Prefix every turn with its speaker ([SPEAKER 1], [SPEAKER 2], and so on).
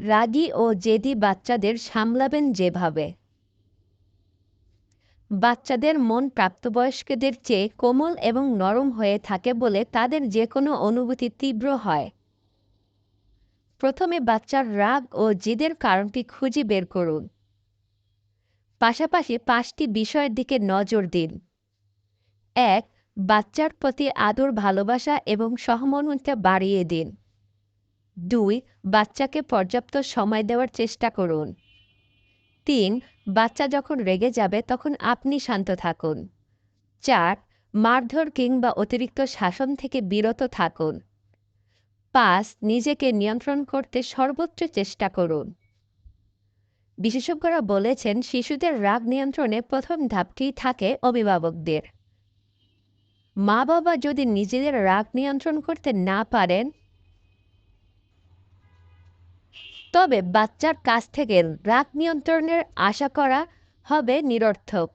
[SPEAKER 1] রাগী ও জেদি বাচ্চাদের সামলাবেন যেভাবে। বাচ্চাদের মন প্রাপ্তবয়স্কদের চেয়ে কোমল এবং নরম হয়ে থাকে বলে তাদের যে কোনো অনুভূতি তীব্র হয়। প্রথমে বাচ্চার রাগ ও জিদের কারণটি খুঁজে বের করুন। পাশাপাশি পাঁচটি বিষয়ের দিকে নজর দিন। এক, বাচ্চার প্রতি আদর ভালোবাসা এবং সহমর্মিতা বাড়িয়ে দিন। দুই, বাচ্চাকে পর্যাপ্ত সময় দেওয়ার চেষ্টা করুন। তিন, বাচ্চা যখন রেগে যাবে, তখন আপনি শান্ত থাকুন। চার, মারধর কিংবা অতিরিক্ত শাসন থেকে বিরত থাকুন। পাঁচ, নিজেকে নিয়ন্ত্রণ করতে সর্বোচ্চ চেষ্টা করুন। বিশেষজ্ঞরা বলেছেন, শিশুদের রাগ নিয়ন্ত্রণে প্রথম ধাপটি থাকে অভিভাবকদের। মা বাবা যদি নিজেদের রাগ নিয়ন্ত্রণ করতে না পারেন তবে বাচ্চার কাছ থেকে রাগ নিয়ন্ত্রণের আশা করা হবে নিরর্থক।